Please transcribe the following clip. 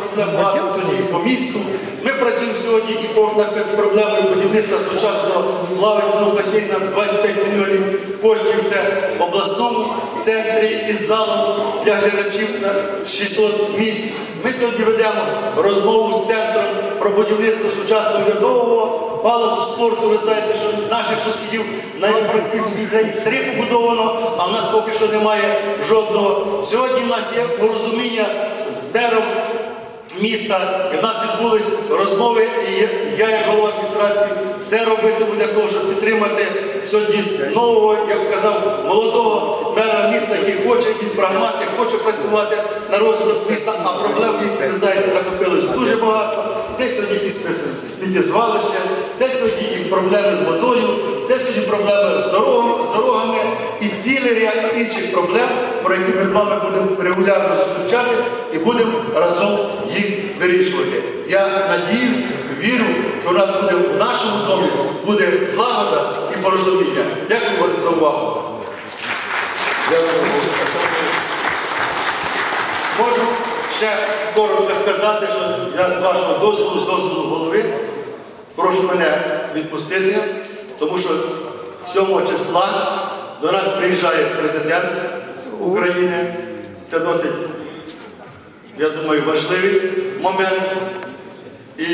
проблем багато сьогодні і по місту. Ми працюємо сьогодні і по проблемою будівництва сучасного плавального басейна 25 мільйонів коштів. Це в обласному центрі із залом для глядачів на 600 місць. Ми сьогодні ведемо розмову з центром про будівництво сучасного льодового палацу спорту. Ви знаєте, що наших сусідів на Івано-Франківській вже їх три побудовано, а в нас поки що немає жодного. Сьогодні в нас є порозуміння з мером міста. І в нас відбулись розмови, і я, як голова адміністрації, все робити для того, підтримати сьогодні нового, я б сказав, молодого мера міста, який хоче від прагмати, хоче працювати на розвиток міста, а проблем в місті, ви знаєте, накопилось дуже багато. Це сьогодні і сміттєзвалище, це сьогодні і проблеми з водою, це сьогодні проблеми з дорогами і цілий ряд інших проблем, про які ми з вами будемо регулярно зустрічатись і будемо разом їх вирішувати. Я надіюсь, вірю, що у нас буде в нашому домі буде злагода і порозуміння. Дякую вас за увагу. Можу ще коротко сказати, що я з вашого дозволу, з дозволу голови, прошу мене відпустити, тому що 7 числа до нас приїжджає президент України. Це досить, я думаю, важливий момент. І